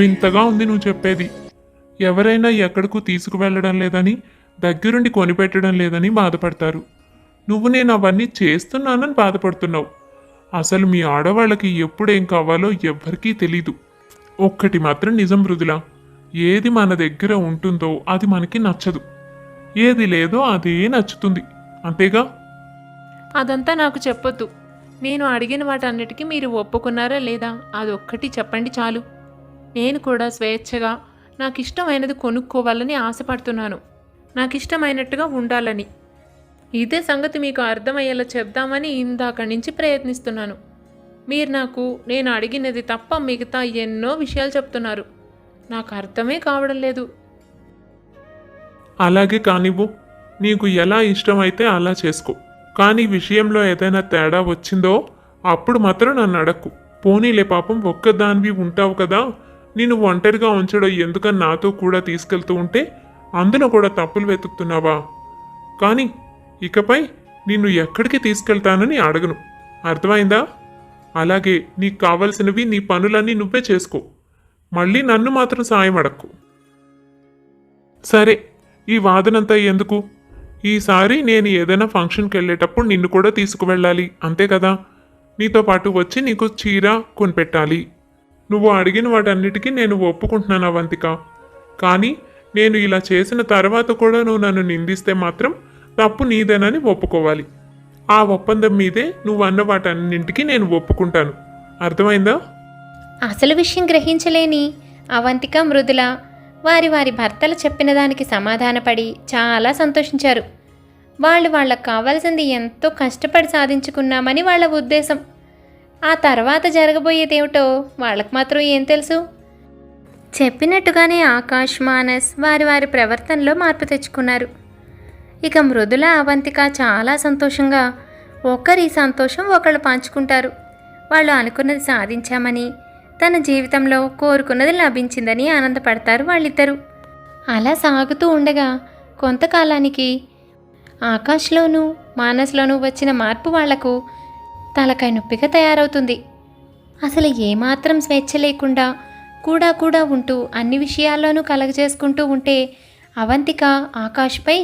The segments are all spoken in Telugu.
వింతగా ఉంది నువ్వు చెప్పేది. ఎవరైనా ఎక్కడకు తీసుకువెళ్ళడం లేదని దగ్గరుండి కొనిపెట్టడం లేదని బాధపడతారు. నువ్వు నేను అవన్నీ చేస్తున్నానని బాధపడుతున్నావు. అసలు మీ ఆడవాళ్ళకి ఎప్పుడేం కావాలో ఎవ్వరికీ తెలీదు. ఒక్కటి మాత్రం నిజం మృదులా ఏది మన దగ్గర ఉంటుందో అది మనకి నచ్చదు. ఏది లేదో అదే నచ్చుతుంది. అంతేగా? అదంతా నాకు చెప్పొద్దు. నేను అడిగిన వాటన్నిటికీ మీరు ఒప్పుకున్నారా లేదా? అదొక్కటి చెప్పండి చాలు. నేను కూడా స్వేచ్ఛగా నాకు ఇష్టమైనది కొనుక్కోవాలని ఆశపడుతున్నాను. నాకు ఇష్టమైనట్టుగా ఉండాలని. ఇదే సంగతి మీకు అర్థమయ్యేలా చెప్దామని ఇందాక నుంచి ప్రయత్నిస్తున్నాను. మీరు నాకు నేను అడిగినది తప్ప మిగతా ఎన్నో విషయాలు చెప్తున్నారు. నాకు అర్థమే కావడం లేదు. అలాగే కానివ్వు. నీకు ఎలా ఇష్టమైతే అలా చేసుకో. కానీ విషయంలో ఏదైనా తేడా వచ్చిందో అప్పుడు మాత్రం నన్ను అడక్కు. పోనీలే పాపం ఒక్కదానివి ఉంటావు కదా. నేను ఒంటరిగా ఉంచడం ఎందుకని నాతో కూడా తీసుకెళ్తూ ఉంటే అందులో కూడా తప్పులు వెతుకుతున్నావా? కానీ ఇకపై నిన్ను ఎక్కడికి తీసుకెళ్తానని అడగను. అర్థమైందా? అలాగే నీకు కావలసినవి నీ పనులన్నీ నువ్వే చేసుకో. మళ్ళీ నన్ను మాత్రం సాయం అడక్కు. సరే ఈ వాదనంతా ఎందుకు? ఈసారి నేను ఏదైనా ఫంక్షన్కి వెళ్ళేటప్పుడు నిన్ను కూడా తీసుకువెళ్ళాలి అంతే కదా? నీతో పాటు వచ్చి నీకు చీర కొనిపెట్టాలి. నువ్వు అడిగిన వాటన్నిటికీ నేను ఒప్పుకుంటున్నాను అవంతిక. కానీ నేను ఇలా చేసిన తర్వాత కూడా నువ్వు నన్ను నిందిస్తే మాత్రం తప్పు నీదేనని ఒప్పుకోవాలి. ఆ ఒప్పందం మీదే నువ్వు అన్న వాటన్నింటికి నేను ఒప్పుకుంటాను. అర్థమైందా? అసలు విషయం గ్రహించలేని అవంతిక మృదుల వారి వారి భర్తలు చెప్పిన దానికి సమాధానపడి చాలా సంతోషించారు. వాళ్ళు వాళ్ళకు కావాల్సింది ఎంతో కష్టపడి సాధించుకున్నామని వాళ్ళ ఉద్దేశం. ఆ తర్వాత జరగబోయేదేమిటో వాళ్ళకు మాత్రం ఏం తెలుసు? చెప్పినట్టుగానే ఆకాష్ మానస్ వారి వారి ప్రవర్తనలో మార్పు తెచ్చుకున్నారు. ఇక మృదుల అవంతిక చాలా సంతోషంగా ఒకరి సంతోషం ఒకళ్ళు పంచుకుంటారు. వాళ్ళు అనుకున్నది సాధించామని తన జీవితంలో కోరుకున్నది లభించిందని ఆనందపడతారు వాళ్ళిద్దరూ. అలా సాగుతూ ఉండగా కొంతకాలానికి ఆకాశ్లోనూ మానస్లోనూ వచ్చిన మార్పు వాళ్ళకు తలకాయ నొప్పిగా తయారవుతుంది. అసలు ఏమాత్రం స్వేచ్ఛ లేకుండా కూడా కూడా ఉంటూ అన్ని విషయాల్లోనూ కలగజేసుకుంటూ ఉంటే అవంతిక ఆకాష్పై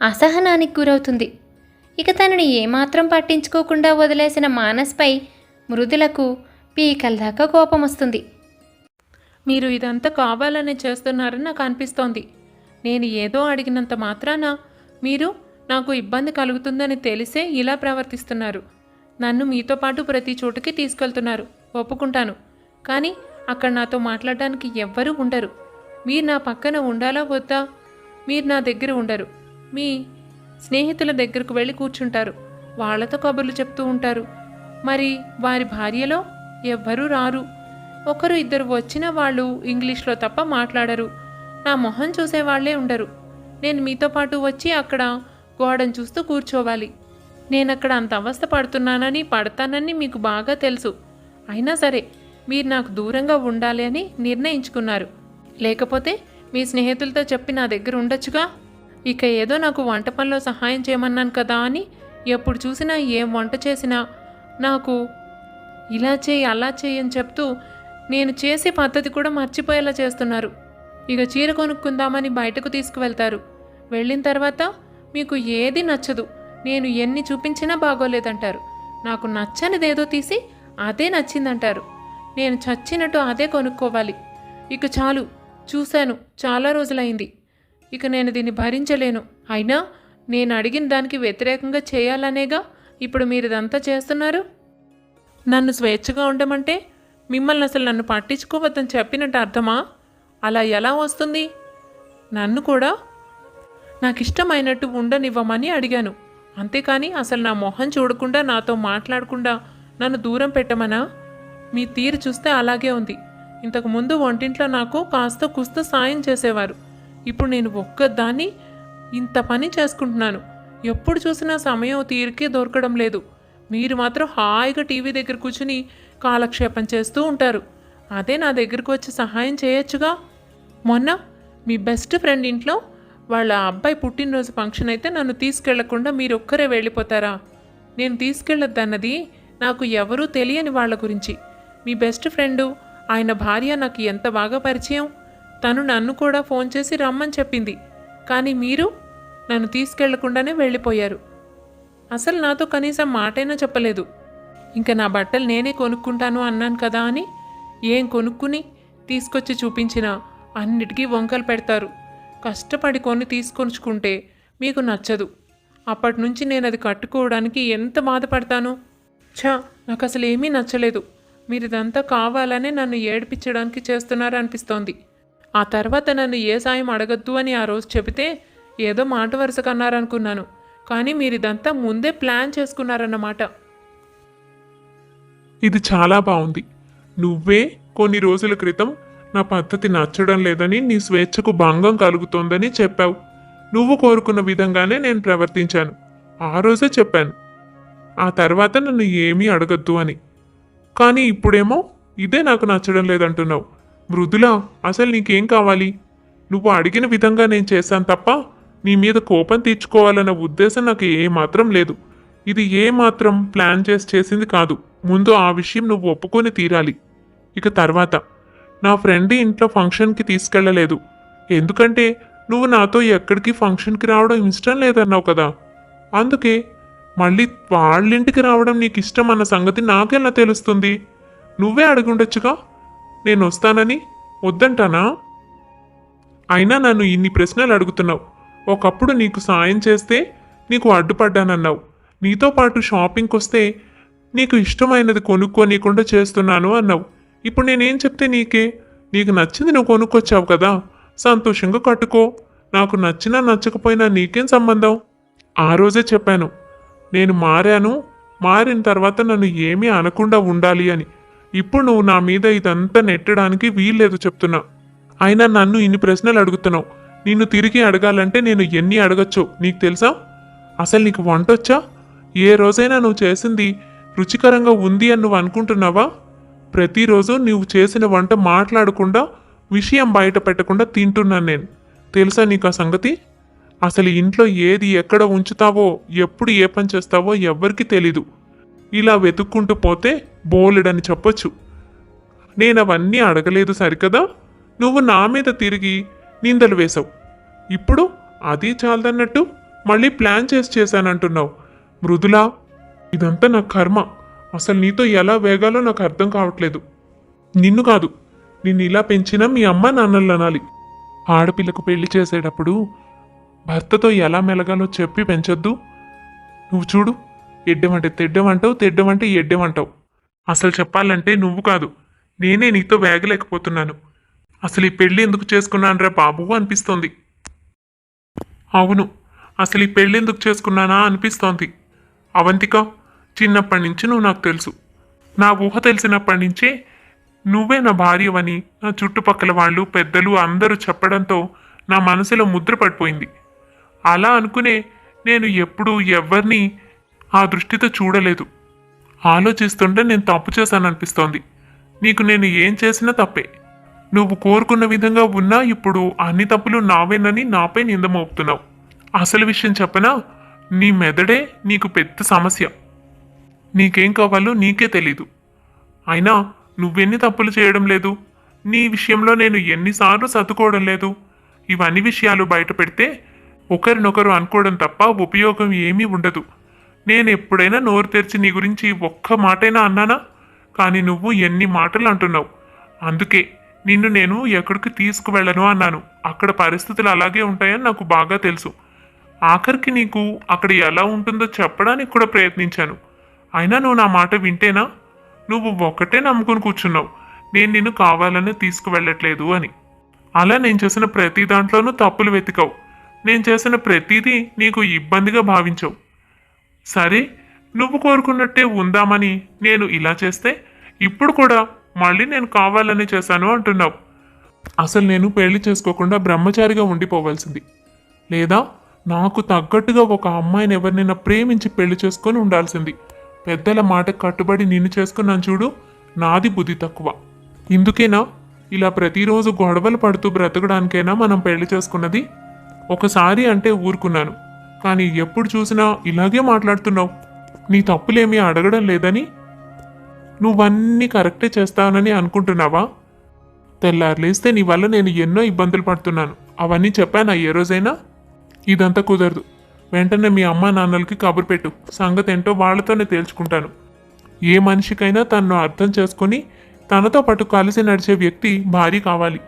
అసహనానికి గురవుతుంది. ఇక తనని ఏమాత్రం పట్టించుకోకుండా వదిలేసిన మానస్పై మృదులకు పీకల దాకా కోపం వస్తుంది మీరు ఇదంతా కావాలనే చేస్తున్నారని నాకు అనిపిస్తోంది. నేను ఏదో అడిగినంత మాత్రాన మీరు నాకు ఇబ్బంది కలుగుతుందని తెలిసే ఇలా ప్రవర్తిస్తున్నారు. నన్ను మీతో పాటు ప్రతి చోటుకి తీసుకెళ్తున్నారు. ఒప్పుకుంటాను. కానీ అక్కడ నాతో మాట్లాడడానికి ఎవ్వరూ ఉండరు. మీరు నా పక్కన ఉండాలా వద్దా? మీరు నా దగ్గర ఉండరు. మీ స్నేహితుల దగ్గరకు వెళ్ళి కూర్చుంటారు. వాళ్ళతో కబుర్లు చెప్తూ ఉంటారు. మరి వారి భార్యలో ఎవ్వరూ రారు. ఒకరు ఇద్దరు వచ్చిన వాళ్ళు ఇంగ్లీష్లో తప్ప మాట్లాడరు. నా మొహం చూసేవాళ్ళే ఉండరు. నేను మీతో పాటు వచ్చి అక్కడ గోడను చూస్తూ కూర్చోవాలి. నేను అక్కడ అంత అవస్థ పడుతున్నానని పడతానని మీకు బాగా తెలుసు. అయినా సరే మీరు నాకు దూరంగా ఉండాలి అని నిర్ణయించుకున్నారు. లేకపోతే మీ స్నేహితులతో చెప్పి నా దగ్గర ఉండొచ్చుగా? ఇక ఏదో నాకు వంట పనిలో సహాయం చేయమన్నాను కదా అని ఎప్పుడు చూసినా ఏం వంట చేసినా నాకు ఇలా చేయి అలా చేయి అని చెప్తూ నేను చేసే పద్ధతి కూడా మర్చిపోయేలా చేస్తున్నారు. ఇక చీర కొనుక్కుందామని బయటకు తీసుకువెళ్తారు. వెళ్ళిన తర్వాత మీకు ఏది నచ్చదు. నేను ఎన్ని చూపించినా బాగోలేదంటారు. నాకు నచ్చనిదేదో తీసి అదే నచ్చిందంటారు. నేను చచ్చినట్టు అదే కొనుక్కోవాలి. ఇక చాలు చూశాను చాలా రోజులైంది. ఇక నేను దీన్ని భరించలేను. అయినా నేను అడిగిన దానికి వ్యతిరేకంగా చేయాలనేగా ఇప్పుడు మీరు ఇదంతా చేస్తున్నారు? నన్ను స్వేచ్ఛగా ఉండమంటే మిమ్మల్ని అసలు నన్ను పట్టించుకోవద్దని చెప్పినట్టు అర్థమా? అలా ఎలా వస్తుంది? నన్ను కూడా? నాకు ఇష్టమైనట్టు ఉండనివ్వమని అడిగాను. అంతేకాని అసలు నా మొహం చూడకుండా నాతో మాట్లాడకుండా నన్ను దూరం పెట్టమనా? మీ తీరు చూస్తే అలాగే ఉంది. ఇంతకుముందు వంటింట్లో నాకు కాస్త కుస్త సాయం చేసేవారు. ఇప్పుడు నేను ఒక్కదాన్ని ఇంత పని చేసుకుంటున్నాను. ఎప్పుడు చూసినా సమయం తీరికే దొరకడం లేదు. మీరు మాత్రం హాయిగా టీవీ దగ్గర కూర్చుని కాలక్షేపం చేస్తూ ఉంటారు. అదే నా దగ్గరకు వచ్చి సహాయం చేయొచ్చుగా? మొన్న మీ బెస్ట్ ఫ్రెండ్ ఇంట్లో వాళ్ళ అబ్బాయి పుట్టినరోజు ఫంక్షన్ అయితే నన్ను తీసుకెళ్ళకుండా మీరు ఒక్కరే వెళ్ళిపోతారా? నేను తీసుకెళ్ళొద్దన్నది నాకు ఎవరూ తెలియని వాళ్ళ గురించి. మీ బెస్ట్ ఫ్రెండు ఆయన భార్య నాకు ఎంత బాగా పరిచయం? తను నన్ను కూడా ఫోన్ చేసి రమ్మని చెప్పింది. కానీ మీరు నన్ను తీసుకెళ్ళకుండానే వెళ్ళిపోయారు. అసలు నాతో కనీసం మాటైనా చెప్పలేదు. ఇంకా నా బట్టలు నేనే కొనుక్కుంటాను అన్నాను కదా అని ఏం కొనుక్కుని తీసుకొచ్చి చూపించినా అన్నిటికీ వంకలు పెడతారు. కష్టపడి కొని తీసుకొచ్చుకుంటే మీకు నచ్చదు. అప్పటి నుంచి నేను అది కట్టుకోవడానికి ఎంత బాధపడతాను? ఛా నాకు అసలు ఏమీ నచ్చలేదు. మీరు ఇదంతా కావాలనే నన్ను ఏడిపించడానికి చేస్తున్నారు అనిపిస్తోంది ఆ తర్వాత నన్ను ఏ సాయం అడగద్దు అని ఆ రోజు చెబితే ఏదో మాట వరుస కన్నారనుకున్నాను కానీ మీరు ఇదంతా ముందే ప్లాన్ చేసుకున్నారన్నమాట. ఇది చాలా బాగుంది నువ్వే కొన్ని రోజుల క్రితం నా పద్ధతి నచ్చడం లేదని నీ స్వేచ్ఛకు భంగం కలుగుతోందని చెప్పావు. నువ్వు కోరుకున్న విధంగానే నేను ప్రవర్తించాను. ఆ రోజే చెప్పాను. ఆ తర్వాత నన్ను ఏమీ అడగద్దు అని. కానీ ఇప్పుడేమో ఇదే నాకు నచ్చడం లేదంటున్నావు. మృదులా అసలు నీకేం కావాలి? నువ్వు అడిగిన విధంగా నేను చేశాను తప్ప నీ మీద కోపం తీర్చుకోవాలన్న ఉద్దేశం నాకు ఏమాత్రం లేదు. ఇది ఏమాత్రం ప్లాన్ చేసి చేసింది కాదు. ముందు ఆ విషయం నువ్వు ఒప్పుకొని తీరాలి. ఇక తర్వాత నా ఫ్రెండ్ ఇంట్లో ఫంక్షన్కి తీసుకెళ్ళలేదు. ఎందుకంటే నువ్వు నాతో ఎక్కడికి ఫంక్షన్కి రావడం ఇష్టం లేదన్నావు కదా. అందుకే మళ్ళీ వాళ్ళింటికి రావడం నీకు ఇష్టం అన్న సంగతి నాకెలా తెలుస్తుంది? నువ్వే అడుగుండొచ్చుగా? నేను వస్తానని? వద్దంటానా? అయినా నన్ను ఇన్ని ప్రశ్నలు అడుగుతున్నావు. ఒకప్పుడు నీకు సాయం చేస్తే నీకు అడ్డుపడ్డానన్నావు. నీతో పాటు షాపింగ్కి వస్తే నీకు ఇష్టమైనది కొనుక్కోనీయకుండా చేస్తున్నాను అన్నావు. ఇప్పుడు నేనేం చెప్తే నీకే? నీకు నచ్చింది నువ్వు కొనుక్కొచ్చావు కదా? సంతోషంగా కట్టుకో. నాకు నచ్చినా నచ్చకపోయినా నీకేం సంబంధం? ఆ రోజే చెప్పాను. నేను మారాను. మారిన తర్వాత నన్ను ఏమీ అనకుండా ఉండాలి అని. ఇప్పుడు నువ్వు నా మీద ఇదంతా నెట్టడానికి వీల్లేదు చెప్తున్నా. అయినా నన్ను ఇన్ని ప్రశ్నలు అడుగుతున్నావు. నిన్ను తిరిగి అడగాలంటే నేను ఎన్ని అడగచ్చు? నీకు తెలుసా? అసలు నీకు వంట వచ్చా ఏ రోజైనా నువ్వు చేసింది రుచికరంగా ఉంది అని నువ్వు అనుకుంటున్నావా? ప్రతిరోజు నువ్వు చేసిన వంట మాట్లాడకుండా విషయం బయట పెట్టకుండా తింటున్నాను నేను. తెలుసా నీకు ఆ సంగతి? అసలు ఇంట్లో ఏది ఎక్కడ ఉంచుతావో ఎప్పుడు ఏ పని చేస్తావో ఎవ్వరికీ తెలీదు. ఇలా వెతుక్కుంటూ పోతే బోలెడని చెప్పొచ్చు. నేను అవన్నీ అడగలేదు సరికదా? నువ్వు నా మీద తిరిగి నిందలు వేశావు. ఇప్పుడు అది చాలదన్నట్టు మళ్ళీ ప్లాన్ చేసి చేశానంటున్నావు. మృదులా ఇదంతా నా కర్మ. అసలు నీతో ఎలా వేగాలో నాకు అర్థం కావట్లేదు. నిన్ను కాదు నిన్ను ఇలా పెంచినా మీ అమ్మ నాన్నలు అనాలి. ఆడపిల్లకు పెళ్ళి చేసేటప్పుడు భర్తతో ఎలా మెలగాలో చెప్పి పెంచొద్దు. నువ్వు చూడు ఎడ్డమంటే తెడ్డమంటావు తెడ్డమంటే ఎడ్డమంటావు. అసలు చెప్పాలంటే నువ్వు కాదు నేనే నీతో వేగలేకపోతున్నాను. అసలు ఈ పెళ్ళి ఎందుకు చేసుకున్నానరా బాబు అనిపిస్తోంది. అవును అసలు ఈ పెళ్ళి ఎందుకు చేసుకున్నానా అనిపిస్తోంది. అవంతిక చిన్నప్పటి నుంచి నువ్వు నాకు తెలుసు. నా ఊహ తెలిసినప్పటి నుంచే నువ్వే నా భార్యవని నా చుట్టుపక్కల వాళ్ళు పెద్దలు అందరూ చెప్పడంతో నా మనసులో ముద్ర పడిపోయింది. అలా అనుకునే నేను ఎప్పుడూ ఎవరిని ఆ దృష్టితో చూడలేదు. ఆలోచిస్తుంటే నేను తప్పు చేశాననిపిస్తోంది. నీకు నేను ఏం చేసినా తప్పే. నువ్వు కోరుకున్న విధంగా ఉన్నా ఇప్పుడు అన్ని తప్పులు నావేనని నాపై నిందమోపుతున్నావు. అసలు విషయం చెప్పనా? నీ మెదడే నీకు పెద్ద సమస్య. నీకేం కావాలో నీకే తెలీదు. అయినా నువ్వెన్ని తప్పులు చేయడం లేదు? నీ విషయంలో నేను ఎన్నిసార్లు సర్దుకోవడం లేదు. ఇవన్నీ విషయాలు బయట పెడితే ఒకరినొకరు అనుకోవడం తప్ప ఉపయోగం ఏమీ ఉండదు. నేను ఎప్పుడైనా నోరు తెరిచి నీ గురించి ఒక్క మాటైనా అన్నానా? కానీ నువ్వు ఎన్ని మాటలు అంటున్నావు? అందుకే నిన్ను నేను ఎక్కడికి తీసుకువెళ్ళను అన్నాను. అక్కడ పరిస్థితులు అలాగే ఉంటాయని నాకు బాగా తెలుసు. ఆఖరికి నీకు అక్కడ ఎలా ఉంటుందో చెప్పడానికి కూడా ప్రయత్నించాను. అయినా నువ్వు నా మాట వింటేనా? నువ్వు ఒక్కటే నమ్ముకుని కూర్చున్నావు. నేను నిన్ను కావాలని తీసుకువెళ్ళట్లేదు అని. అలా నేను చేసిన ప్రతి దాంట్లోనూ తప్పులు వెతికావు. నేను చేసిన ప్రతిదీ నీకు ఇబ్బందిగా భావించావు. సరే నువ్వు కోరుకున్నట్టే ఉందామని నేను ఇలా చేస్తే ఇప్పుడు కూడా మళ్ళీ నేను కావాలని చేశాను అంటున్నావు. అసలు నేను పెళ్ళి చేసుకోకుండా బ్రహ్మచారిగా ఉండిపోవాల్సింది. లేదా నాకు తగ్గట్టుగా ఒక అమ్మాయిని ఎవరినైనా ప్రేమించి పెళ్ళి చేసుకొని ఉండాల్సింది. పెద్దల మాట కట్టుబడి నిన్ను చేసుకున్నాను చూడు. నాది బుద్ధి తక్కువ. ఇందుకేనా? ఇలా ప్రతిరోజు గొడవలు పడుతూ బ్రతకడానికైనా మనం పెళ్ళి చేసుకున్నది? ఒకసారి అంటే ఊరుకున్నాను. కానీ ఎప్పుడు చూసినా ఇలాగే మాట్లాడుతున్నావు. నీ తప్పులేమీ అడగడం లేదని. నువ్వన్నీ కరెక్టే చేస్తానని అనుకుంటున్నావా? తెల్లారులేస్తే నీ వల్ల నేను ఎన్నో ఇబ్బందులు పడుతున్నాను. అవన్నీ చెప్పానా ఏ రోజైనా? ఇదంతా కుదరదు. వెంటనే మీ అమ్మా నాన్నలకి కబురు పెట్టు. సంగతి ఏంటో వాళ్ళతోనే తేల్చుకుంటాను. ఏ మనిషికైనా తనను అర్థం చేసుకొని తనతో పాటు కలిసి నడిచే వ్యక్తి భారీ కావాలి.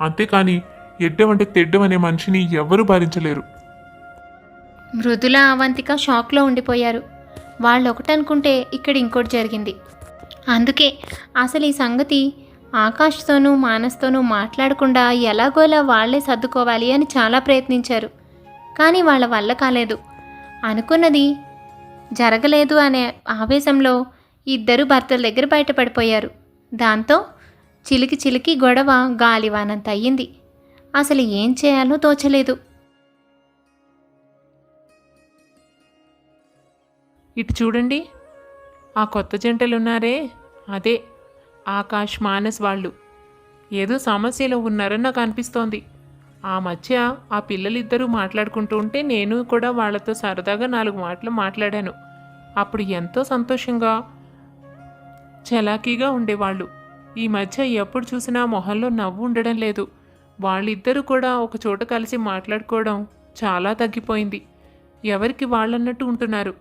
అంతేకాని ఎడ్డమంటే తెడ్డం అనే మనిషిని ఎవ్వరూ భరించలేరు. మృదుల అవంతిక షాక్లో ఉండిపోయారు. వాళ్ళు ఒకటనుకుంటే ఇక్కడ ఇంకోటి జరిగింది. అందుకే అసలు ఈ సంగతి ఆకాష్తోనూ మానస్తోనూ మాట్లాడకుండా ఎలాగోలా వాళ్ళే సర్దుకోవాలి అని చాలా ప్రయత్నించారు. కానీ వాళ్ళ వల్ల కాలేదు. అనుకున్నది జరగలేదు అనే ఆవేశంలో ఇద్దరు భర్తల దగ్గర బయటపడిపోయారు. దాంతో చిలికి చిలికి గొడవ గాలివానంత అయ్యింది. అసలు ఏం చేయాలో తోచలేదు. ఇటు చూడండి. ఆ కొత్త జంటలున్నారే. అదే ఆకాష్ మానస్ వాళ్ళు. ఏదో సమస్యలో ఉన్నారని నాకు అనిపిస్తోంది. ఆ మధ్య ఆ పిల్లలిద్దరూ మాట్లాడుకుంటూ ఉంటే నేను కూడా వాళ్ళతో సరదాగా నాలుగు మాటలు మాట్లాడాను. అప్పుడు ఎంతో సంతోషంగా చలాకీగా ఉండేవాళ్ళు. ఈ మధ్య ఎప్పుడు చూసినా మొహంలో నవ్వు ఉండడం లేదు. వాళ్ళిద్దరూ కూడా ఒక చోట కలిసి మాట్లాడుకోవడం చాలా తగ్గిపోయింది. ఎవరికి వాళ్ళన్నట్టు ఉంటున్నారు?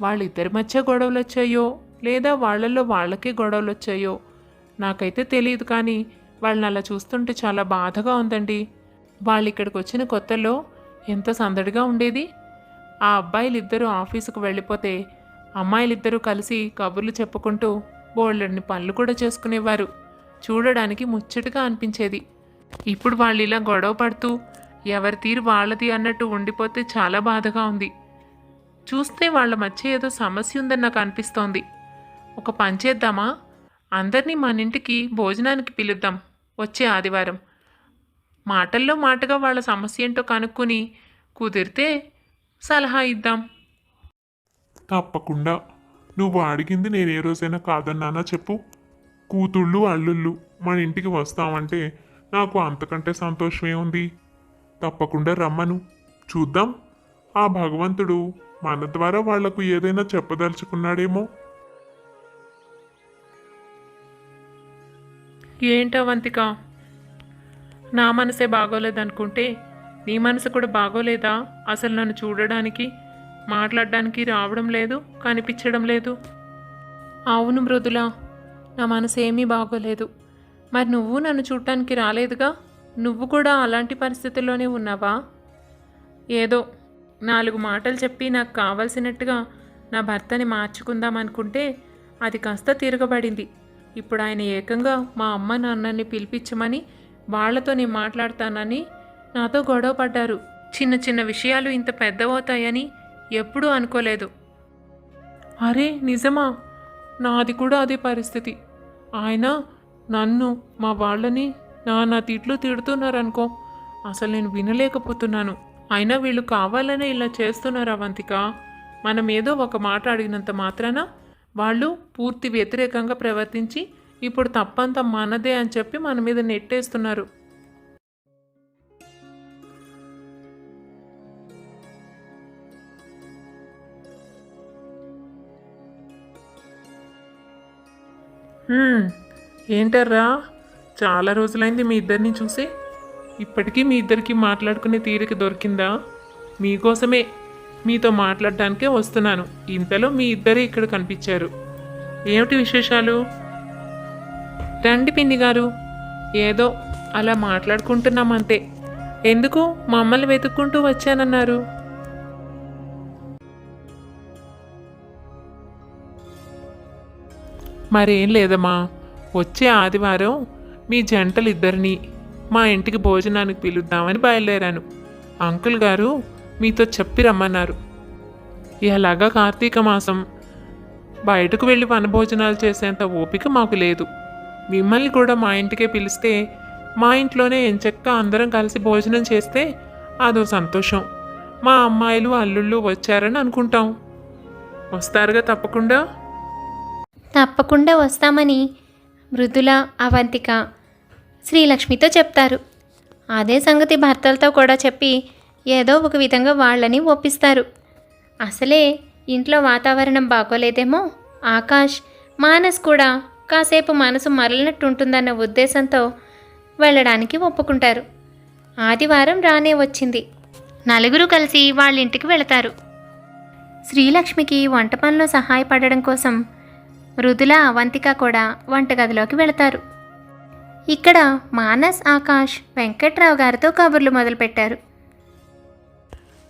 వాళ్ళిద్దరి మధ్య గొడవలు వచ్చాయో లేదా వాళ్ళల్లో వాళ్ళకే గొడవలు వచ్చాయో? నాకైతే తెలియదు కానీ వాళ్ళని అలా చూస్తుంటే చాలా బాధగా ఉందండి. వాళ్ళు ఇక్కడికి వచ్చిన కొత్తలో ఎంత సందడిగా ఉండేది? ఆ అబ్బాయిలు ఇద్దరూ ఆఫీసుకు వెళ్ళిపోతే అమ్మాయిలిద్దరూ కలిసి కబుర్లు చెప్పుకుంటూ బోళ్ళని పనులు కూడా చేసుకునేవారు. చూడడానికి ముచ్చటగా అనిపించేది. ఇప్పుడు వాళ్ళు ఇలా గొడవ పడుతూ ఎవరి తీరు వాళ్ళది అన్నట్టు ఉండిపోతే చాలా బాధగా ఉంది. చూస్తే వాళ్ళ మధ్య ఏదో సమస్య ఉందని నాకు అనిపిస్తోంది. ఒక పని చేద్దామా? అందరినీ మన ఇంటికి భోజనానికి పిలుద్దాం. వచ్చే ఆదివారం. మాటల్లో మాటగా వాళ్ళ సమస్య ఏంటో కనుక్కొని కుదిరితే సలహా ఇద్దాం. తప్పకుండా. నువ్వు అడిగింది నేను ఏ రోజైనా కాదన్నానా చెప్పు. కూతుళ్ళు అల్లుళ్ళు మన ఇంటికి వస్తామంటే నాకు అంతకంటే సంతోషమే ఉంది. తప్పకుండా రమ్మను. చూద్దాం. ఆ భగవంతుడు మన ద్వారా వాళ్ళకు ఏదైనా చెప్పదలుచుకున్నాడేమో. ఏంటో వంతిక నా మనసే బాగోలేదనుకుంటే నీ మనసు కూడా బాగోలేదా? అసలు నన్ను చూడడానికి మాట్లాడడానికి రావడం లేదు కనిపించడం లేదు. అవును మృదుల నా మనసు ఏమీ బాగోలేదు. మరి నువ్వు నన్ను చూడటానికి రాలేదుగా? నువ్వు కూడా అలాంటి పరిస్థితుల్లోనే ఉన్నావా? ఏదో నాలుగు మాటలు చెప్పి నాకు కావలసినట్టుగా నా భర్తని మార్చుకుందాం అనుకుంటే అది కాస్త తిరగబడింది. ఇప్పుడు ఆయన ఏకంగా మా అమ్మ నాన్నని పిలిపించమని వాళ్ళతో నేను మాట్లాడతానని నాతో గొడవ పడ్డారు. చిన్న చిన్న విషయాలు ఇంత పెద్దవవుతాయని ఎప్పుడూ అనుకోలేదు. అరే నిజమా? నాది కూడా అదే పరిస్థితి. ఆయన నన్ను మా వాళ్ళని నా నా తిట్లు తిడుతున్నారనుకో అసలు నేను వినలేకపోతున్నాను. అయినా వీళ్ళు కావాలనే ఇలా చేస్తున్నారు అవంతిక. మనం ఏదో ఒక మాట అడిగినంత మాత్రాన వాళ్ళు పూర్తి వ్యతిరేకంగా ప్రవర్తించి ఇప్పుడు తప్పంతా మనదే అని చెప్పి మన మీద నెట్టేస్తున్నారు. ఏంటర్రా? చాలా రోజులైంది మీ ఇద్దరిని చూసి. ఇప్పటికీ మీ ఇద్దరికి మాట్లాడుకునే తీరిక దొరికిందా? మీకోసమే మీతో మాట్లాడడానికే వస్తున్నాను. ఇంతలో మీ ఇద్దరే ఇక్కడ కనిపించారు. ఏమిటి విశేషాలు? రండి పిన్ని గారు. ఏదో అలా మాట్లాడుకుంటున్నాం అంతే ఎందుకు మమ్మల్ని వెతుక్కుంటూ వచ్చానన్నారు? మరేం లేదమ్మా. వచ్చే ఆదివారం మీ జంటలిద్దరిని మా ఇంటికి భోజనానికి పిలుద్దామని బయలుదేరాను. అంకుల్ గారు మీతో చెప్పి రమ్మన్నారు. ఇలాగా కార్తీక మాసం? బయటకు వెళ్ళి వనభోజనాలు చేసేంత ఓపిక మాకు లేదు. మిమ్మల్ని కూడా మా ఇంటికే పిలిస్తే మా ఇంట్లోనే ఎంచక్క అందరం కలిసి భోజనం చేస్తే అదో సంతోషం. మా అమ్మాయిలు అల్లుళ్ళు వచ్చారని అనుకుంటాం. వస్తారుగా తప్పకుండా? తప్పకుండా వస్తామని మృదుల అవంతిక శ్రీలక్ష్మితో చెప్తారు. అదే సంగతి భర్తలతో కూడా చెప్పి ఏదో ఒక విధంగా వాళ్ళని ఒప్పిస్తారు. అసలే ఇంట్లో వాతావరణం బాగోలేదేమో ఆకాష్ మానస్ కూడా కాసేపు మనసు మరలినట్టుంటుందన్న ఉద్దేశంతో వెళ్ళడానికి ఒప్పుకుంటారు. ఆదివారం రానే వచ్చింది. నలుగురు కలిసి వాళ్ళ ఇంటికి వెళతారు. శ్రీలక్ష్మికి వంట పనిలో సహాయపడడం కోసం మృదుల అవంతిక కూడా వంటగదిలోకి వెళతారు. ఇక్కడ మానస్ ఆకాష్ వెంకట్రావు గారితో కబుర్లు మొదలుపెట్టారు.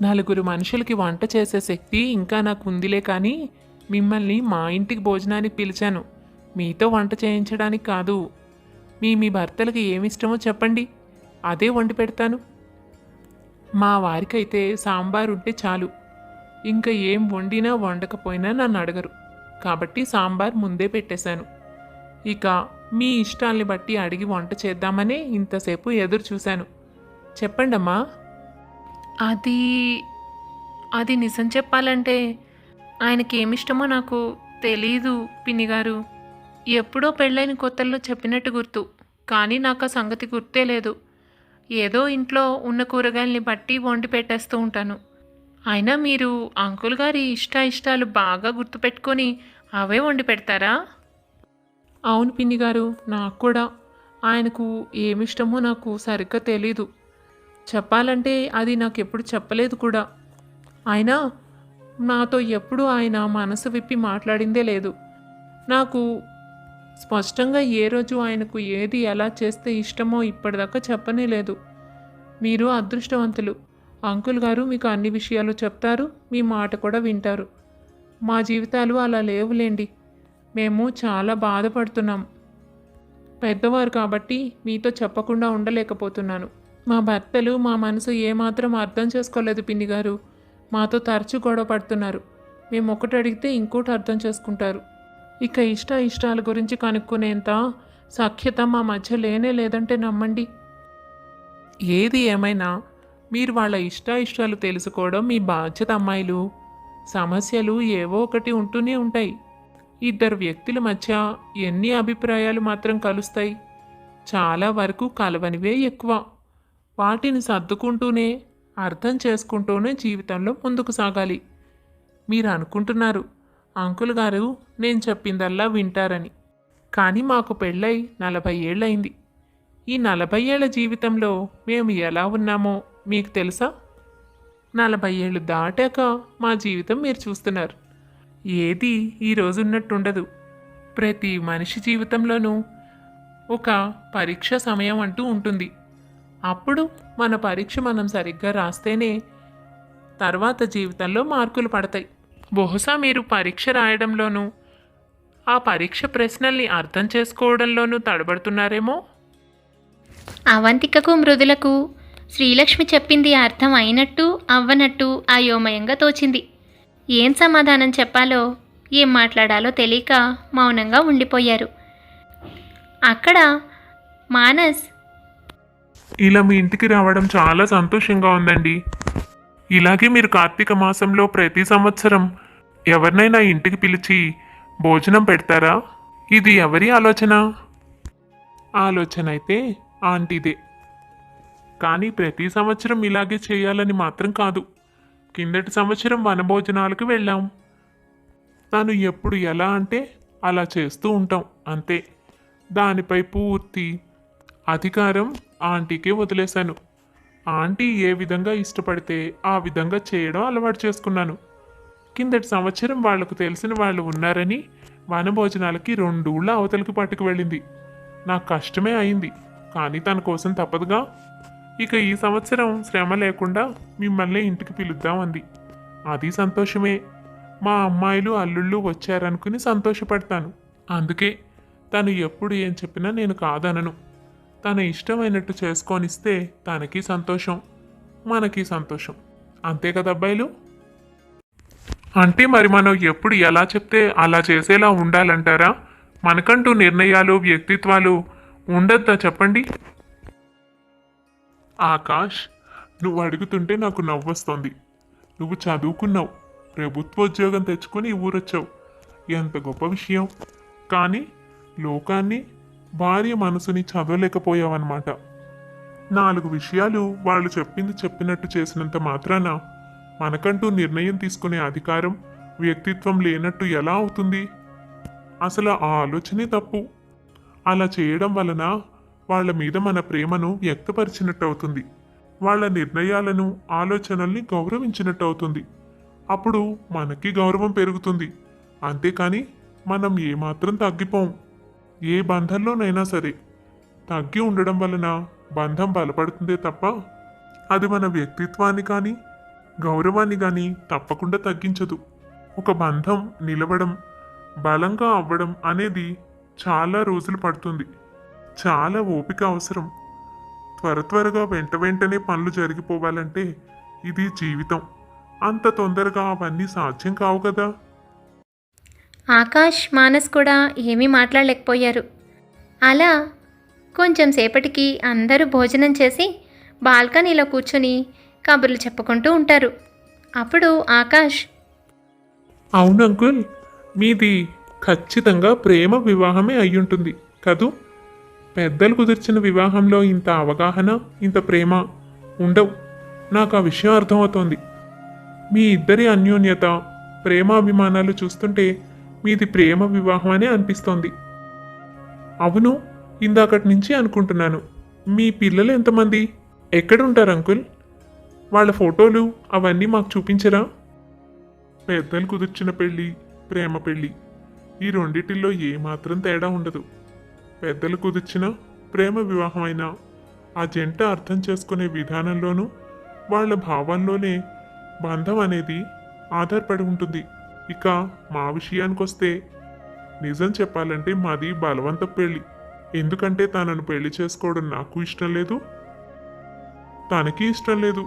నలుగురు మనుషులకి వంట చేసే శక్తి ఇంకా నాకు ఉందిలే కానీ మిమ్మల్ని మా ఇంటికి భోజనానికి పిలిచాను. మీతో వంట చేయించడానికి కాదు. మీ మీ భర్తలకు ఏమిష్టమో చెప్పండి. అదే వండి పెడతాను. మా వారికైతే సాంబార్ ఉంటే చాలు. ఇంకా ఏం వండినా వండకపోయినా నన్ను అడగరు. కాబట్టి సాంబార్ ముందే పెట్టేశాను. ఇక మీ ఇష్టాల్ని బట్టి అడిగి వంట చేద్దామనే ఇంతసేపు ఎదురు చూశాను. చెప్పండమ్మా. అది అది నిజం చెప్పాలంటే ఆయనకి ఏమిష్టమో నాకు తెలీదు పిన్ని గారు. ఎప్పుడో పెళ్ళైన కొత్తల్లో చెప్పినట్టు గుర్తు కానీ నాకు ఆ సంగతి గుర్తే లేదు. ఏదో ఇంట్లో ఉన్న కూరగాయల్ని బట్టి వండి పెట్టేస్తూ ఉంటాను. అయినా మీరు అంకుల్ గారి ఇష్ట ఇష్టాలు బాగా గుర్తుపెట్టుకొని అవే వండి పెడతారా? అవును పిన్ని గారు నాకు కూడా. ఆయనకు ఏమిష్టమో నాకు సరిగ్గా తెలీదు. చెప్పాలంటే అది నాకు ఎప్పుడు చెప్పలేదు కూడా. అయినా నాతో ఎప్పుడు ఆయన మనసు విప్పి మాట్లాడిందే లేదు. నాకు స్పష్టంగా ఏ రోజు ఆయనకు ఏది ఎలా చేస్తే ఇష్టమో ఇప్పటిదాకా చెప్పనే లేదు. మీరు అదృష్టవంతులు. అంకుల్ గారు మీకు అన్ని విషయాలు చెప్తారు మీ మాట కూడా వింటారు. మా జీవితాలు అలా లేవులేండి. మేము చాలా బాధపడుతున్నాం. పెద్దవారు కాబట్టి మీతో చెప్పకుండా ఉండలేకపోతున్నాను. మా భర్తలు మా మనసు ఏమాత్రం అర్థం చేసుకోలేదు పిన్ని గారు. మాతో తరచు గొడవ పడుతున్నారు. మేము ఒకటి అడిగితే ఇంకోటి అర్థం చేసుకుంటారు. ఇక ఇష్ట ఇష్టాల గురించి కనుక్కునేంత సఖ్యత మా మధ్య లేనే లేదంటే నమ్మండి. ఏది ఏమైనా మీరు వాళ్ళ ఇష్ట ఇష్టాలు తెలుసుకోవడం మీ బాధ్యత అమ్మాయిలు. సమస్యలు ఏవో ఒకటి ఉంటూనే ఉంటాయి. ఇద్దరు వ్యక్తుల మధ్య ఎన్ని అభిప్రాయాలు మాత్రం కలుస్తాయి. చాలా వరకు కలవనివే ఎక్కువ. వాటిని సర్దుకుంటూనే అర్థం చేసుకుంటూనే జీవితంలో ముందుకు సాగాలి. మీరు అనుకుంటున్నారు అంకుల్ గారు నేను చెప్పిందల్లా వింటారని. కానీ మాకు పెళ్ళై నలభై ఏళ్ళయింది. ఈ నలభై ఏళ్ళ జీవితంలో మేము ఎలా ఉన్నామో మీకు తెలుసా? నలభై ఏళ్ళు దాటాక మా జీవితం మీరు చూస్తున్నారు. ఏది ఈ ఉన్నట్టుండదు ప్రతి మనిషి జీవితంలోనూ ఒక పరీక్ష సమయం అంటూ ఉంటుంది. అప్పుడు మన పరీక్ష మనం సరిగ్గా రాస్తేనే తర్వాత జీవితంలో మార్కులు పడతాయి. బహుశా మీరు పరీక్ష రాయడంలోనూ ఆ పరీక్ష ప్రశ్నల్ని అర్థం చేసుకోవడంలోనూ తడబడుతున్నారేమో? అవంతికకు మృదులకు శ్రీలక్ష్మి చెప్పింది అర్థం అయినట్టు అవ్వనట్టు అయోమయంగా తోచింది. ఏం సమాధానం చెప్పాలో ఏం మాట్లాడాలో తెలియక మౌనంగా ఉండిపోయారు. అక్కడ మానస్ ఇలా మీ ఇంటికి రావడం చాలా సంతోషంగా ఉందండి. ఇలాగే మీరు కార్తీక మాసంలో ప్రతి సంవత్సరం ఎవరినైనా ఇంటికి పిలిచి భోజనం పెడతారా? ఇది ఎవరి ఆలోచన? ఆలోచన అయితే ఆంటీదే. కానీ ప్రతి సంవత్సరం ఇలాగే చేయాలని మాత్రం కాదు. కిందటి సంవత్సరం వనభోజనాలకు వెళ్ళాం. తను ఎప్పుడు ఎలా అంటే అలా చేస్తూ ఉంటాం అంతే. దానిపై పూర్తి అధికారం ఆంటీకే వదిలేశాను. ఆంటీ ఏ విధంగా ఇష్టపడితే ఆ విధంగా చేయడం అలవాటు చేసుకున్నాను. కిందటి సంవత్సరం వాళ్ళకు తెలిసిన వాళ్ళు ఉన్నారని వనభోజనాలకి రెండూళ్ళ అవతలకి పట్టుకు వెళ్ళింది. నాకు కష్టమే అయింది కానీ తన కోసం తప్పదుగా. ఇక ఈ సంవత్సరం శ్రమ లేకుండా మిమ్మల్ని ఇంటికి పిలుద్దాం అంది. అది సంతోషమే. మా అమ్మాయిలు అల్లుళ్ళు వచ్చారనుకుని సంతోషపడతాను. అందుకే తను ఎప్పుడు ఏం చెప్పినా నేను కాదనను. తన ఇష్టమైనట్టు చేసుకొనిస్తే తనకి సంతోషం మనకి సంతోషం. అంతే కదా అబ్బాయిలు? అంటే మరి మనం ఎప్పుడు ఎలా చెప్తే అలా చేసేలా ఉండాలంటారా? మనకంటూ నిర్ణయాలు వ్యక్తిత్వాలు ఉండద్దా చెప్పండి? ఆకాష్ నువ్వు అడుగుతుంటే నాకు నవ్వొస్తోంది. నువ్వు చదువుకున్నావు ప్రభుత్వ ఉద్యోగం తెచ్చుకొని ఊరొచ్చావు. ఎంత గొప్ప విషయం. కానీ లోకాన్ని భార్య మనసుని చదవలేకపోయావన్నమాట. నాలుగు విషయాలు వాళ్ళు చెప్పింది చెప్పినట్టు చేసినంత మాత్రాన మనకంటూ నిర్ణయం తీసుకునే అధికారం వ్యక్తిత్వం లేనట్టు ఎలా అవుతుంది? అసలు ఆ ఆలోచనే తప్పు. అలా చేయడం వలన వాళ్ళ మీద మన ప్రేమను వ్యక్తపరిచినట్టు అవుతుంది వాళ్ళ నిర్ణయాలను ఆలోచనల్ని గౌరవించినట్టు అవుతుంది అప్పుడు మనకి గౌరవం పెరుగుతుంది. అంతేకాని మనం ఏమాత్రం తగ్గిపోం. ఏ బంధంలోనైనా సరే. తగ్గి ఉండడం వలన బంధం బలపడుతుందే తప్ప అది మన వ్యక్తిత్వాన్ని కానీ గౌరవాన్ని కానీ తప్పకుండా తగ్గించదు. ఒక బంధం నిలవడం బలంగా అవ్వడం అనేది చాలా రోజులు పడుతుంది. చాలా ఓపిక అవసరం. త్వర త్వరగా వెంట వెంటనే పనులు జరిగిపోవాలంటే ఇది జీవితం. అంత తొందరగా అవన్నీ సాధ్యం కావు కదా. ఆకాష్ మానస్ కూడా ఏమీ మాట్లాడలేకపోయారు. అలా కొంచెం సేపటికి అందరూ భోజనం చేసి బాల్కనీలో కూర్చొని కబుర్లు చెప్పుకుంటూ ఉంటారు. అప్పుడు ఆకాష్ అవును అంకుల్ మీది ఖచ్చితంగా ప్రేమ వివాహమే అయ్యుంటుంది కదూ? పెద్దలు కుదిర్చిన వివాహంలో ఇంత అవగాహన ఇంత ప్రేమ ఉండవు. నాకు ఆ విషయం అర్థమవుతోంది. మీ ఇద్దరి అన్యోన్యత ప్రేమాభిమానాలు చూస్తుంటే మీది ప్రేమ వివాహం అనే అనిపిస్తోంది. అవును ఇందాకటి నుంచి అనుకుంటున్నాను. మీ పిల్లలు ఎంతమంది? ఎక్కడుంటారు అంకుల్? వాళ్ళ ఫోటోలు అవన్నీ మాకు చూపించరా? పెద్దలు కుదుర్చిన పెళ్ళి ప్రేమ పెళ్ళి. ఈ రెండిటిల్లో ఏమాత్రం తేడా ఉండదు. పెద్దలు కుదిర్చిన ప్రేమ వివాహమైన ఆ జంట అర్థం చేసుకునే విధానంలోనూ వాళ్ళ భావంలోనే బంధం అనేది ఆధారపడి ఉంటుంది. ఇక మా విషయానికొస్తే నిజం చెప్పాలంటే మాది బలవంత పెళ్ళి. ఎందుకంటే తనను పెళ్ళి చేసుకోవడం నాకు ఇష్టం లేదు. తనకి ఇష్టం లేదు.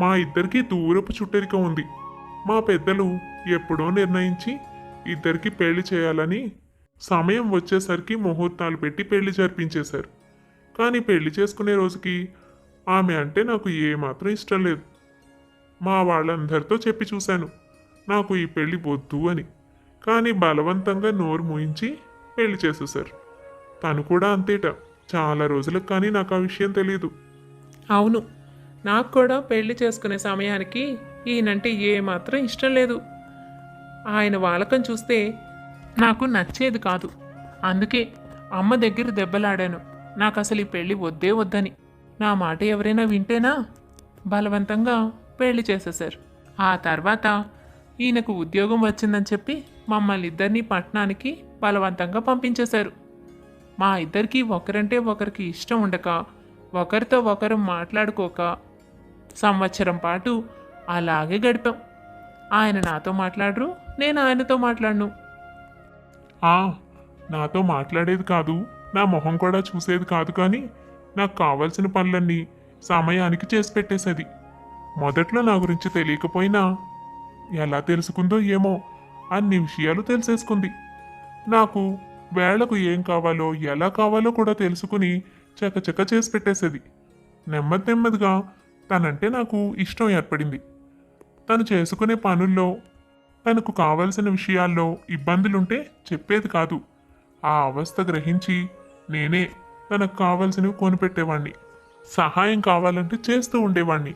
మా ఇద్దరికీ దూరపు చుట్టరిక ఉంది. మా పెద్దలు ఎప్పుడో నిర్ణయించి ఇద్దరికి పెళ్ళి చేయాలని సమయం వచ్చేసరికి ముహూర్తాలు పెట్టి పెళ్ళి జరిపించేశారు. కానీ పెళ్ళి చేసుకునే రోజుకి ఆమె అంటే నాకు ఏమాత్రం ఇష్టం లేదు. మా వాళ్ళందరితో చెప్పి చూశాను. నాకు ఈ పెళ్ళి వద్దు అని. కానీ బలవంతంగా నోరు మూయించి పెళ్ళి చేసేశారు. తను కూడా అంతేట. చాలా రోజులకు కానీ నాకు ఆ విషయం తెలియదు అవును. నాకు కూడా పెళ్ళి చేసుకునే సమయానికి ఈయనంటే ఏమాత్రం ఇష్టం లేదు. ఆయన వాలకం చూస్తే నాకు నచ్చేది కాదు. అందుకే అమ్మ దగ్గర దెబ్బలాడాను. నాకు అసలు ఈ పెళ్ళి వద్దే వద్దని. నా మాట ఎవరైనా వింటేనా బలవంతంగా పెళ్ళి చేసేశారు. ఆ తర్వాత ఈయనకు ఉద్యోగం వచ్చిందని చెప్పి మమ్మల్ని ఇద్దరిని పట్టణానికి బలవంతంగా పంపించేశారు. మా ఇద్దరికి ఒకరంటే ఒకరికి ఇష్టం ఉండక ఒకరితో ఒకరు మాట్లాడుకోక సంవత్సరం పాటు అలాగే గడిపాం. ఆయన నాతో మాట్లాడరు నేను ఆయనతో మాట్లాడను. ఆ నాతో మాట్లాడేది కాదు నా మొహం కూడా చూసేది కాదు కానీ నాకు కావలసిన పనులన్నీ సమయానికి చేసి పెట్టేసేది. మొదట్లో నా గురించి తెలియకపోయినా ఎలా తెలుసుకుందో ఏమో అన్ని విషయాలు తెలిసేసుకుంది. నాకు వేళకు ఏం కావాలో ఎలా కావాలో కూడా తెలుసుకుని చకచక చేసి పెట్టేసేది. నెమ్మది నెమ్మదిగా తనంటే నాకు ఇష్టం ఏర్పడింది. తను చేసుకునే పనుల్లో తనకు కావలసిన విషయాల్లో ఇబ్బందులుంటే చెప్పేది కాదు. ఆ అవస్థ గ్రహించి నేనే తనకు కావలసినవి కొనిపెట్టేవాణ్ణి. సహాయం కావాలంటే చేస్తూ ఉండేవాణ్ణి.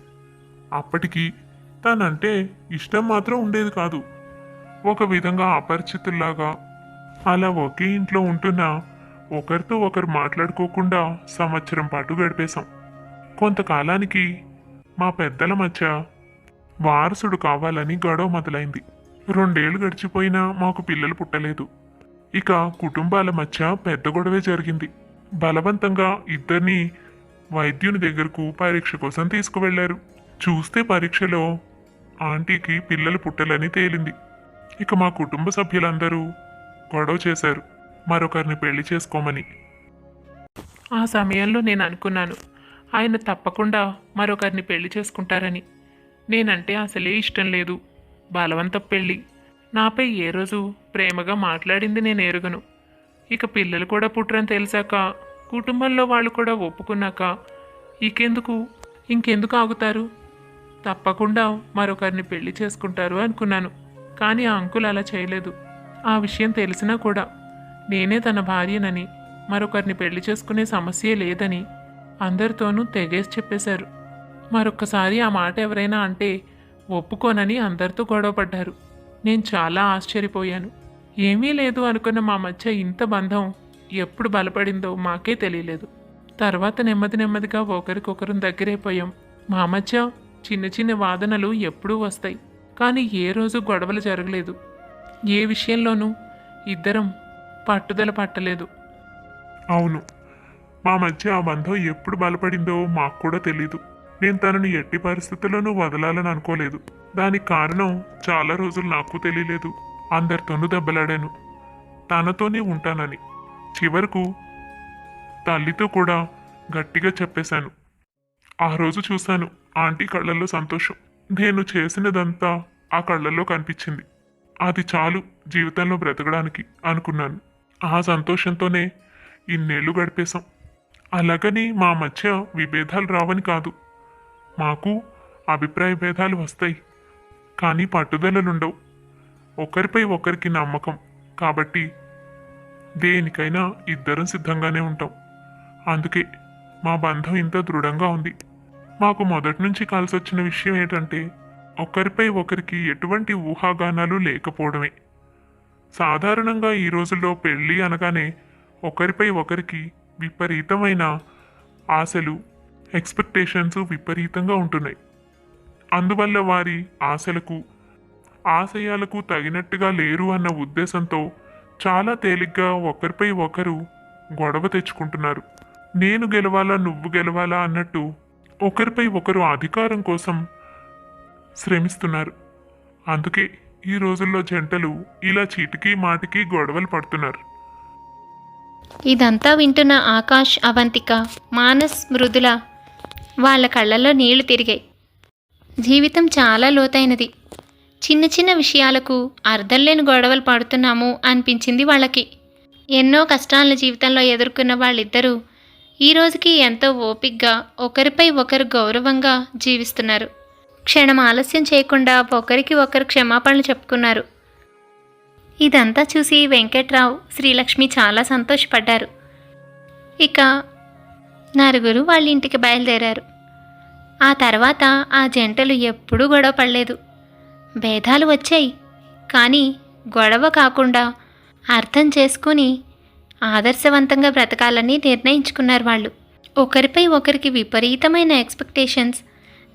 అప్పటికి తనంటే ఇష్టం మాత్రం ఉండేది కాదు. ఒక విధంగా అపరిచితుల్లాగా అలా ఒకే ఇంట్లో ఉంటున్నా ఒకరితో ఒకరు మాట్లాడుకోకుండా సంవత్సరం పాటు గడిపేశాం. కొంతకాలానికి మా పెద్దల మధ్య వారసుడు కావాలని గొడవ మొదలైంది. రెండేళ్ళు గడిచిపోయినా మాకు పిల్లలు పుట్టలేదు. ఇక కుటుంబాల మధ్య పెద్ద గొడవే జరిగింది. బలవంతంగా ఇద్దరిని వైద్యుని దగ్గరకు పరీక్ష కోసం తీసుకువెళ్ళారు. చూస్తే పరీక్షలో ఆంటీకి పిల్లలు పుట్టలని తేలింది. ఇక మా కుటుంబ సభ్యులందరూ గొడవ చేశారు. మరొకరిని పెళ్ళి చేసుకోమని. ఆ సమయంలో నేను అనుకున్నాను ఆయన తప్పకుండా మరొకరిని పెళ్ళి చేసుకుంటారని. నేనంటే అసలే ఇష్టం లేదు. బలవంత పెళ్ళి నాపై ఏ రోజు ప్రేమగా మాట్లాడింది నేను ఎరుగను. ఇక పిల్లలు కూడా పుట్టరని తెలిసాక కుటుంబంలో వాళ్ళు కూడా ఒప్పుకున్నాక ఇకెందుకు ఇంకెందుకు ఆగుతారు? తప్పకుండా మరొకరిని పెళ్ళి చేసుకుంటారు అనుకున్నాను కానీ ఆ అంకుల్ అలా చేయలేదు. ఆ విషయం తెలిసినా కూడా నేనే తన భార్యనని మరొకరిని పెళ్ళి చేసుకునే సమస్యే లేదని అందరితోనూ తెగేసి చెప్పేశారు. మరొక్కసారి ఆ మాట ఎవరైనా అంటే ఒప్పుకోనని అందరితో గొడవపడ్డారు నేను చాలా ఆశ్చర్యపోయాను. ఏమీ లేదు అనుకున్న మా మధ్య ఇంత బంధం ఎప్పుడు బలపడిందో మాకే తెలియలేదు. తర్వాత నెమ్మది నెమ్మదిగా ఒకరికొకరం దగ్గరైపోయాం. మా మధ్య చిన్న చిన్న వాదనలు ఎప్పుడూ వస్తాయి. కానీ ఏ రోజు గొడవలు జరగలేదు. ఏ విషయంలోనూ ఇద్దరం పట్టుదల పట్టలేదు. అవును. మా మధ్య ఆ బంధం ఎప్పుడు బలపడిందో మాకు కూడా తెలీదు. నేను తనని ఎట్టి పరిస్థితుల్లోనూ వదలాలని అనుకోలేదు. దానికి కారణం చాలా రోజులు నాకు తెలియలేదు. అందరితోనూ దెబ్బలాడాను. తనతోనే ఉంటానని. చివరకు తల్లితో కూడా గట్టిగా చెప్పేశాను. ఆ రోజు చూశాను. ఆంటీ కళ్ళల్లో సంతోషం. నేను చేసినదంతా ఆ కళ్ళల్లో కనిపించింది. అది చాలు జీవితంలో బ్రతకడానికి అనుకున్నాను. ఆ సంతోషంతోనే ఇన్నేళ్ళు గడిపేశాం. అలాగని మా మధ్య విభేదాలు రావని కాదు. మాకు అభిప్రాయ భేదాలు వస్తాయి. కానీ పట్టుదలలుండవు. ఒకరిపై ఒకరికి నమ్మకం. కాబట్టి దేనికైనా ఇద్దరం సిద్ధంగానే ఉంటాం. అందుకే మా బంధం ఇంత దృఢంగా ఉంది. మాకు మొదటి నుంచి కలిసి వచ్చిన విషయం ఏంటంటే ఒకరిపై ఒకరికి ఎటువంటి ఊహాగానాలు లేకపోవడమే. సాధారణంగా ఈ రోజుల్లో పెళ్ళి అనగానే ఒకరిపై ఒకరికి విపరీతమైన ఆశలు ఎక్స్పెక్టేషన్స్ విపరీతంగా ఉంటున్నాయి. అందువల్ల వారి ఆశలకు ఆశయాలకు తగినట్టుగా లేరు అన్న ఉద్దేశంతో చాలా తేలిగ్గా ఒకరిపై ఒకరు గొడవ తెచ్చుకుంటున్నారు. నేను గెలవాలా నువ్వు గెలవాలా అన్నట్టు ఒకరిపై ఒకరు అధికారం కోసం శ్రమిస్తున్నారు. అందుకే ఈ రోజుల్లో జంటలు ఇలా చీటికి మాటికి గొడవలు పడుతున్నారు. ఇదంతా వింటున్న ఆకాష్ అవంతిక మానస్ మృదుల వాళ్ళ కళ్ళల్లో నీళ్ళు తిరిగాయి. జీవితం చాలా లోతైనది. చిన్న చిన్న విషయాలకు అర్థం లేని గొడవలు పడుతున్నాము అనిపించింది వాళ్ళకి. ఎన్నో కష్టాలను జీవితంలో ఎదుర్కొన్న వాళ్ళిద్దరూ ఈ రోజుకి ఎంతో ఓపిగ్గా ఒకరిపై ఒకరు గౌరవంగా జీవిస్తున్నారు. క్షణం ఆలస్యం చేయకుండా ఒకరికి ఒకరు క్షమాపణలు చెప్పుకున్నారు. ఇదంతా చూసి వెంకట్రావు శ్రీలక్ష్మి చాలా సంతోషపడ్డారు. ఇక నలుగురు వాళ్ళ ఇంటికి బయలుదేరారు. ఆ తర్వాత ఆ జంటలు ఎప్పుడూ గొడవ పడలేదు. భేదాలు వచ్చాయి. కానీ గొడవ కాకుండా అర్థం చేసుకుని ఆదర్శవంతంగా బ్రతకాలని నిర్ణయించుకున్నారు వాళ్ళు. ఒకరిపై ఒకరికి విపరీతమైన ఎక్స్పెక్టేషన్స్.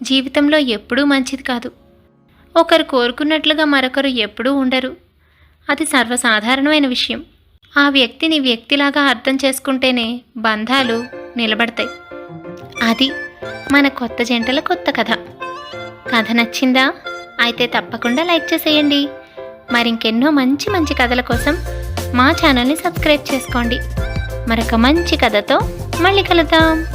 జీవితంలో ఎప్పుడూ మంచిది కాదు. ఒకరు కోరుకున్నట్లుగా మరొకరు ఎప్పుడూ ఉండరు. అది సర్వసాధారణమైన విషయం. ఆ వ్యక్తిని వ్యక్తిలాగా అర్థం చేసుకుంటేనే బంధాలు నిలబడతాయి. అది మన కొత్త జంటల కొత్త కథ. కథ నచ్చిందా? అయితే తప్పకుండా లైక్ చేసేయండి. మరింకెన్నో మంచి మంచి కథల కోసం మా ఛానల్ని సబ్స్క్రైబ్ చేసుకోండి. మరొక మంచి కథతో మళ్ళీ కలుద్దాం.